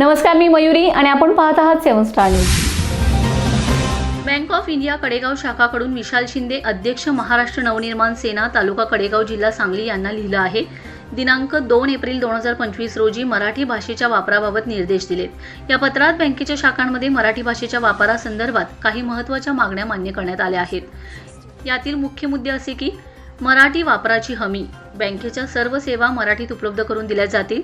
नमस्कार मी मयुरी आणि आपण पाहत आहात seven star news. Bank of India Kadegaon शाखाकडून Vishal Shinde अध्यक्ष महाराष्ट्र नवनिर्माण सेना तालुका कडेगाव जिल्हा सांगली यांना लिहिलं आहे. दिनांक दोन एप्रिल दोन हजार पंचवीस रोजी मराठी भाषेच्या वापराबाबत निर्देश दिलेत या पत्रात बँकेच्या शाखांमध्ये मराठी भाषेच्या वापरासंदर्भात काही महत्त्वाच्या मागण्या मान्य करण्यात आल्या आहेत. यातील मुख्य मुद्दे असे की मराठी वापराची हमी बँकेच्या सर्व सेवा मराठीत उपलब्ध करून दिल्या जातील.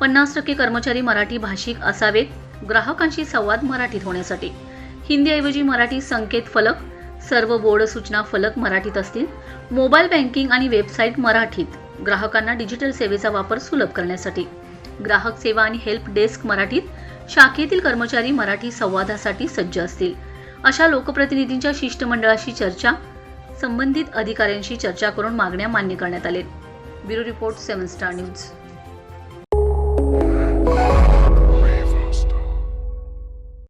पन्नास टक्के कर्मचारी मराठी भाषिक असावेत ग्राहकांशी संवाद मराठीत होण्यासाठी. हिंदीऐवजी मराठी संकेत फलक सर्व बोर्ड सूचना फलक मराठीत असतील. मोबाईल बँकिंग आणि वेबसाईट मराठीत ग्राहकांना डिजिटल सेवेचा वापर सुलभ करण्यासाठी. ग्राहक सेवा आणि हेल्प डेस्क मराठीत शाखेतील कर्मचारी मराठी संवादासाठी सज्ज असतील. अशा लोकप्रतिनिधींच्या शिष्टमंडळाशी चर्चा संबंधित अधिकाऱ्यांशी चर्चा करून मागण्या मान्य करण्यात आल्या. Bureau report seven star news.